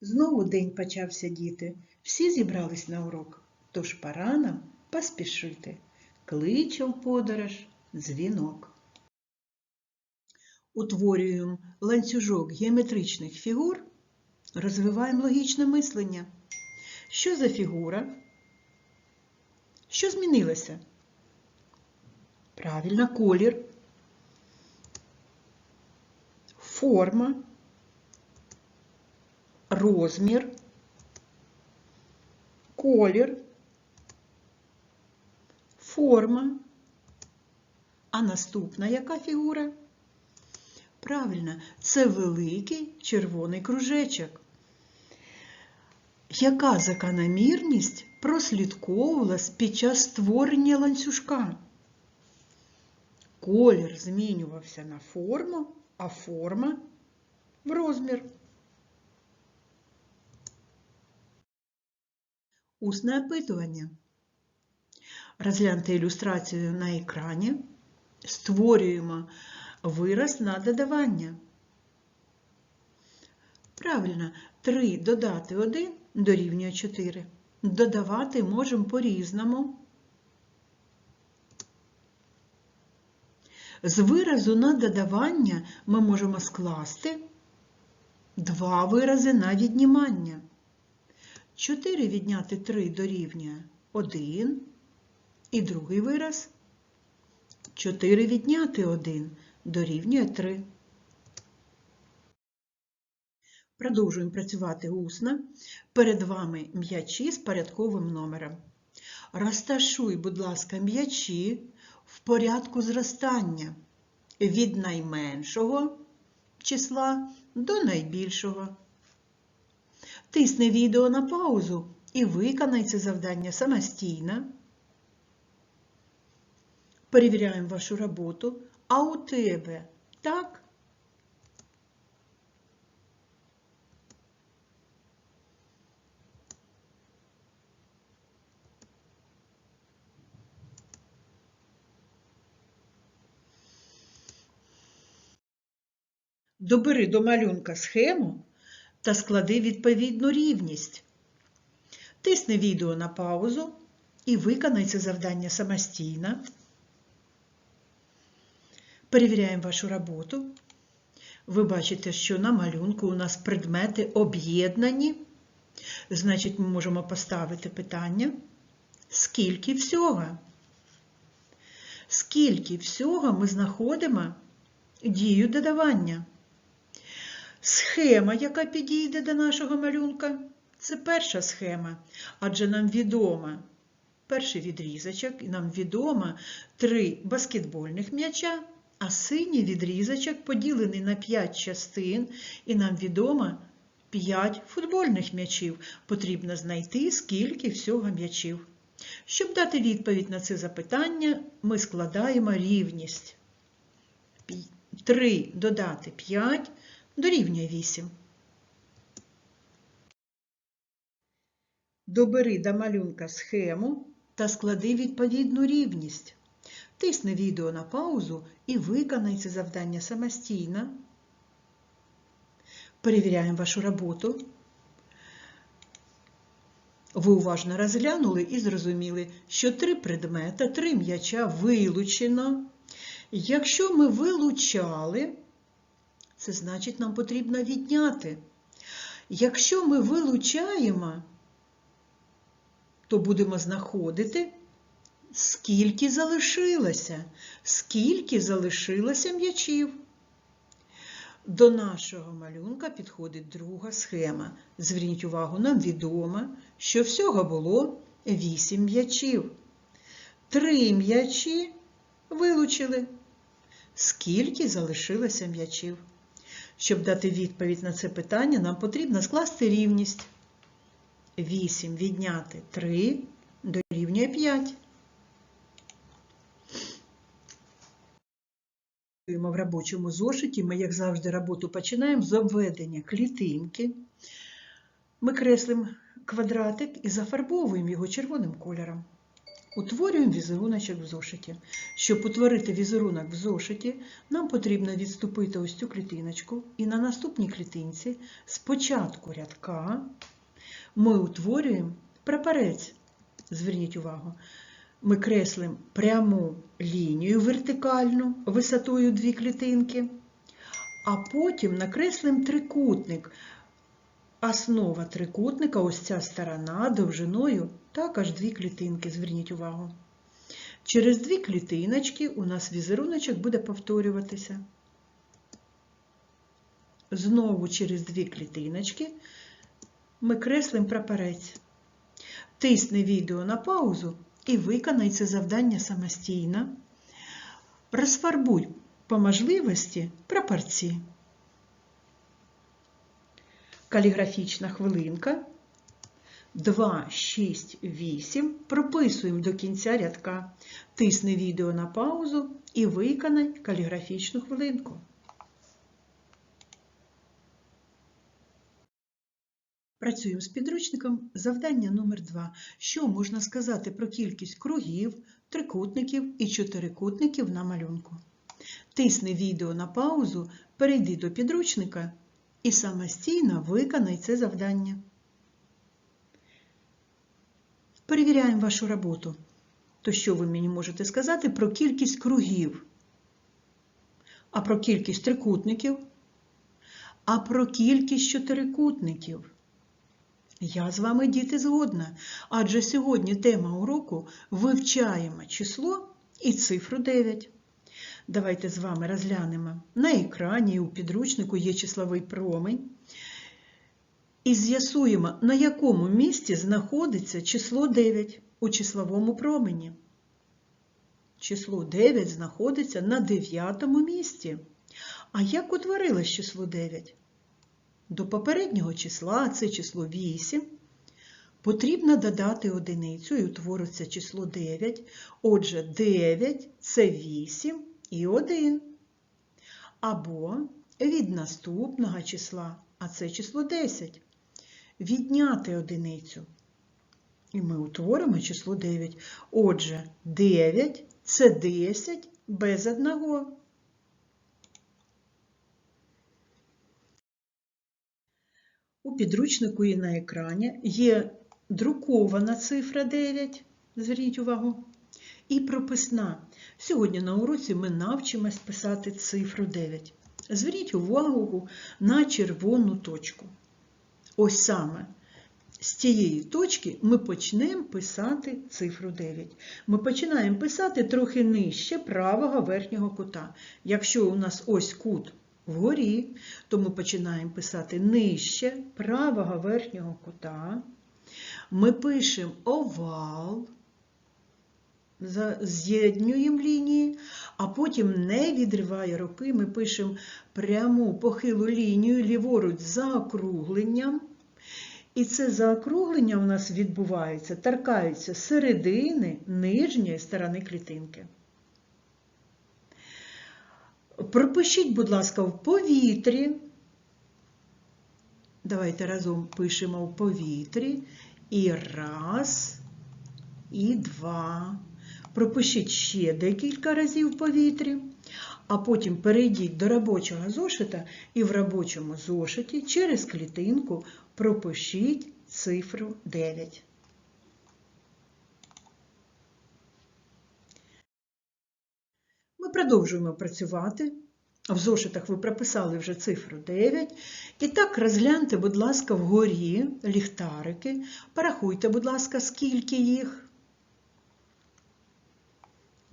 Знову день почався, діти. Всі зібрались на урок, тож пора нам поспішити. Кличе в подорож дзвінок. Утворюємо ланцюжок геометричних фігур, розвиваємо логічне мислення. Що за фігура? Що змінилося? Правильно, колір, форма, розмір, колір, форма. А наступна яка фігура? Правильно, це великий червоний кружечок. Яка закономірність прослідковувалась під час створення ланцюжка? Колір змінювався на форму, а форма в розмір. Усне опитування. Розгляньте ілюстрацію на екрані. Створюємо вираз на додавання. Правильно, 3 додати 1 дорівнює 4. Додавати можемо по-різному. З виразу на додавання ми можемо скласти два вирази на віднімання. 4 відняти 3 дорівнює 1. І другий вираз 4 відняти 1 дорівнює 3. Продовжуємо працювати усно. Перед вами м'ячі з порядковим номером. Розташуй, будь ласка, м'ячі в порядку зростання від найменшого числа до найбільшого. Тисни відео на паузу і виконай це завдання самостійно. Перевіряємо вашу роботу. А у тебе так? Добери до малюнка схему та склади відповідну рівність. Тисни відео на паузу і виконай це завдання самостійно. Перевіряємо вашу роботу. Ви бачите, що на малюнку у нас предмети об'єднані. Значить, ми можемо поставити питання, скільки всього? Скільки всього ми знаходимо дію додавання? Схема, яка підійде до нашого малюнка, це перша схема, адже нам відомо перший відрізочок, і нам відомо три баскетбольних м'яча, а синій відрізочок поділений на 5 частин, і нам відомо 5 футбольних м'ячів. Потрібно знайти, скільки всього м'ячів. Щоб дати відповідь на це запитання, ми складаємо рівність. 3 додати 5 дорівнює 8. Добери до малюнка схему та склади відповідну рівність. Тисни відео на паузу і виконай це завдання самостійно. Перевіряємо вашу роботу. Ви уважно розглянули і зрозуміли, що три предмета, три м'яча вилучено. Якщо ми вилучали, це значить нам потрібно відняти. Якщо ми вилучаємо, то будемо знаходити, скільки залишилося, скільки залишилося м'ячів. До нашого малюнка підходить друга схема. Зверніть увагу, нам відомо, що всього було 8 м'ячів. Три м'ячі вилучили. Скільки залишилося м'ячів? Щоб дати відповідь на це питання, нам потрібно скласти рівність. 8 відняти 3 дорівнює 5. В робочому зошиті ми, як завжди, роботу починаємо з обведення клітинки. Ми креслимо квадратик і зафарбовуємо його червоним кольором. Утворюємо візеруночок в зошиті. Щоб утворити візерунок в зошиті, нам потрібно відступити ось цю клітиночку і на наступній клітинці з початку рядка ми утворюємо прапорець. Зверніть увагу, ми креслимо пряму лінію вертикальну висотою дві клітинки, а потім накреслимо трикутник. Основа трикутника, ось ця сторона довжиною також дві клітинки, зверніть увагу. Через дві клітиночки у нас візеруночок буде повторюватися. Знову через дві клітиночки ми креслимо прапорець. Тисни відео на паузу і виконай це завдання самостійно. Розфарбуй по можливості прапорці. Каліграфічна хвилинка. 2, 6, 8. Прописуємо до кінця рядка. Тисни відео на паузу і виконай каліграфічну хвилинку. Працюємо з підручником. Завдання номер 2. Що можна сказати про кількість кругів, трикутників і чотирикутників на малюнку? Тисни відео на паузу, перейди до підручника і самостійно виконай це завдання. Перевіряємо вашу роботу. То що ви мені можете сказати про кількість кругів? А про кількість трикутників? А про кількість чотирикутників? Я з вами, діти, згодна, адже сьогодні тема уроку вивчаємо число і цифру 9. Давайте з вами розглянемо. На екрані у підручнику є числовий промень. І з'ясуємо, на якому місці знаходиться число 9 у числовому промені. Число 9 знаходиться на 9 місці. А як утворилось число 9? До попереднього числа, це число 8, потрібно додати одиницю і утвориться число 9. Отже, 9 це 8 і 1. Або від наступного числа, а це число 10. Відняти одиницю. І ми утворимо число 9. Отже, 9 це 10 без одного. У підручнику і на екрані є друкована цифра 9, зверніть увагу, і прописна. Сьогодні на уроці ми навчимось писати цифру 9. Зверніть увагу на червону точку. Ось саме з цієї точки ми почнемо писати цифру 9. Ми починаємо писати трохи нижче правого верхнього кута. Якщо у нас ось кут вгорі, то ми починаємо писати нижче правого верхнього кута. Ми пишемо овал, з'єднюємо лінії, а потім, не відриває руки, ми пишемо пряму похилу лінію ліворуч за округленням. І це заокруглення у нас відбувається, торкаються середини нижньої сторони клітинки. Пропишіть, будь ласка, в повітрі. Давайте разом пишемо в повітрі. І раз, і два. Пропишіть ще декілька разів в повітрі, а потім перейдіть до робочого зошита і в робочому зошиті через клітинку пропишіть цифру 9. Ми продовжуємо працювати. В зошитах ви прописали вже цифру 9. І так розгляньте, будь ласка, вгорі ліхтарики. Порахуйте, будь ласка, скільки їх.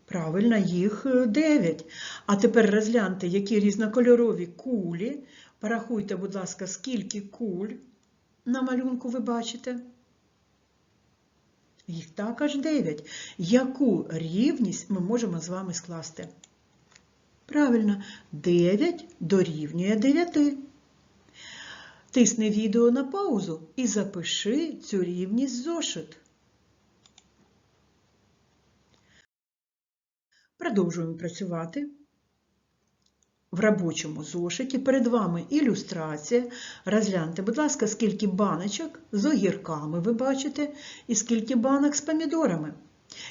Правильно, їх 9. А тепер розгляньте, які різнокольорові кулі. Порахуйте, будь ласка, скільки куль на малюнку ви бачите. Їх також 9. Яку рівність ми можемо з вами скласти? Правильно, 9 дорівнює 9. Тисни відео на паузу і запиши цю рівність зошит. Продовжуємо працювати. В робочому зошиті перед вами ілюстрація. Розгляньте, будь ласка, скільки баночок з огірками ви бачите, і скільки банок з помідорами.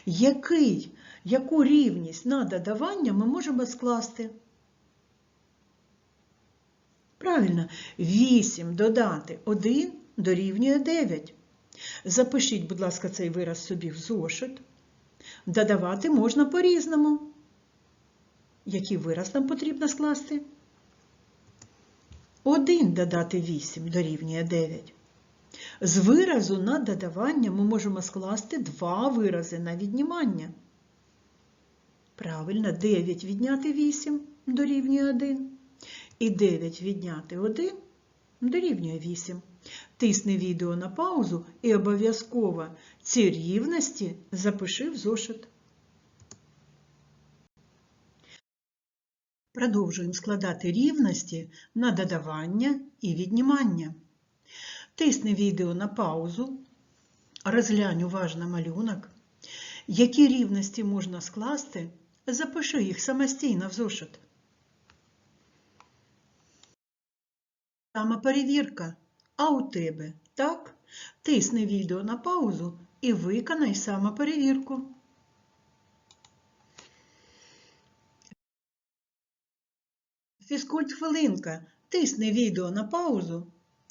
Який, яку рівність на додавання ми можемо скласти? Правильно, 8 додати 1 дорівнює 9. Запишіть, будь ласка, цей вираз собі в зошит. Додавати можна по-різному. Який вираз нам потрібно скласти? 1 додати 8 дорівнює 9. З виразу на додавання ми можемо скласти два вирази на віднімання. Правильно, 9 відняти 8 дорівнює 1. І 9 відняти 1 дорівнює 8. Тисни відео на паузу і обов'язково ці рівності запиши в зошит. Продовжуємо складати рівності на додавання і віднімання. Тисни відео на паузу, розглянь уважно малюнок. Які рівності можна скласти, запиши їх самостійно в зошит. Самоперевірка. А у тебе так? Тисни відео на паузу і виконай самоперевірку. Фізкульт хвилинка. Тисни відео на паузу,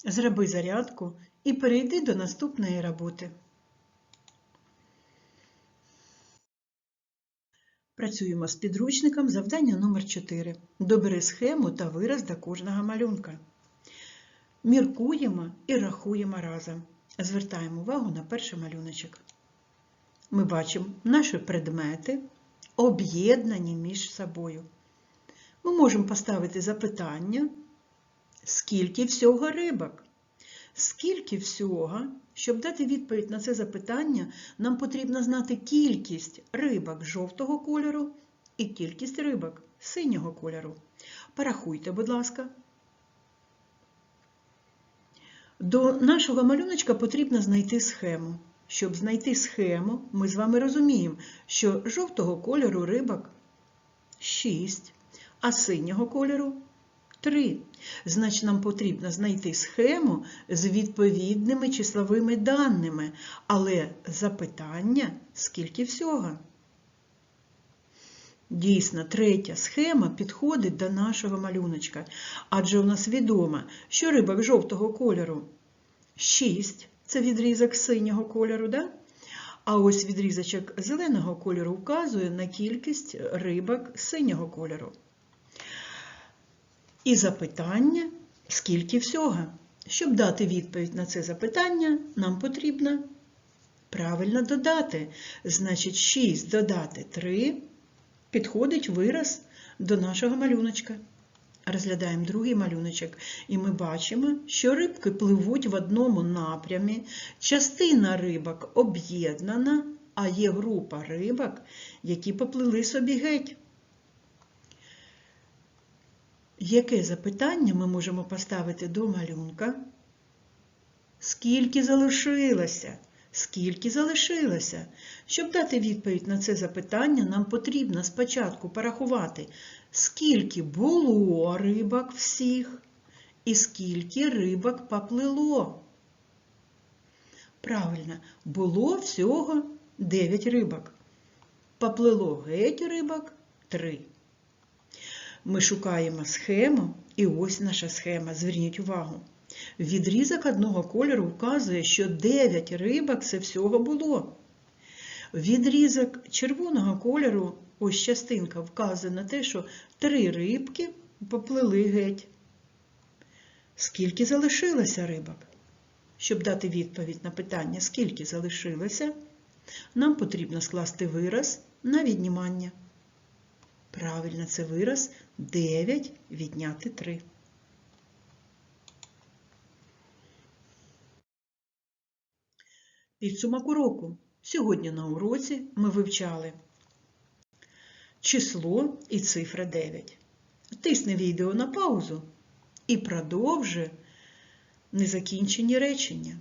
зроби зарядку і перейди до наступної роботи. Працюємо з підручником завдання номер 4. Добери схему та вираз до кожного малюнка. Міркуємо і рахуємо разом. Звертаємо увагу на перший малюночок. Ми бачимо наші предмети об'єднані між собою. Ми можемо поставити запитання, скільки всього рибок? Скільки всього, щоб дати відповідь на це запитання, нам потрібно знати кількість рибок жовтого кольору і кількість рибок синього кольору. Порахуйте, будь ласка. До нашого малюночка потрібно знайти схему. Щоб знайти схему, ми з вами розуміємо, що жовтого кольору рибок 6, а синього кольору 3. Значить, нам потрібно знайти схему з відповідними числовими даними, але запитання скільки всього. Дійсно, третя схема підходить до нашого малюночка, адже у нас відомо, що рибок жовтого кольору 6 це відрізок синього кольору, да? а ось відрізочок зеленого кольору вказує на кількість рибок синього кольору. І запитання, скільки всього. Щоб дати відповідь на це запитання, нам потрібно правильно додати. Значить, 6 додати 3 підходить вираз до нашого малюночка. Розглядаємо другий малюночок, і ми бачимо, що рибки пливуть в одному напрямі, частина рибок об'єднана, а є група рибок, які поплили собі геть. Яке запитання ми можемо поставити до малюнка? Скільки залишилося? Скільки залишилося? Щоб дати відповідь на це запитання, нам потрібно спочатку порахувати, скільки було рибок всіх і скільки рибок поплило. Правильно, було всього 9 рибок. Поплило геть рибок 3. Ми шукаємо схему, і ось наша схема. Зверніть увагу. Відрізок одного кольору вказує, що 9 рибок це всього було. Відрізок червоного кольору, ось частинка, вказує на те, що 3 рибки поплили геть. Скільки залишилося рибок? Щоб дати відповідь на питання, скільки залишилося, нам потрібно скласти вираз на віднімання. Правильно, це вираз 9 відняти 3. Підсумок уроку. Сьогодні на уроці ми вивчали число і цифра 9. Тисни відео на паузу і продовжи незакінчені речення.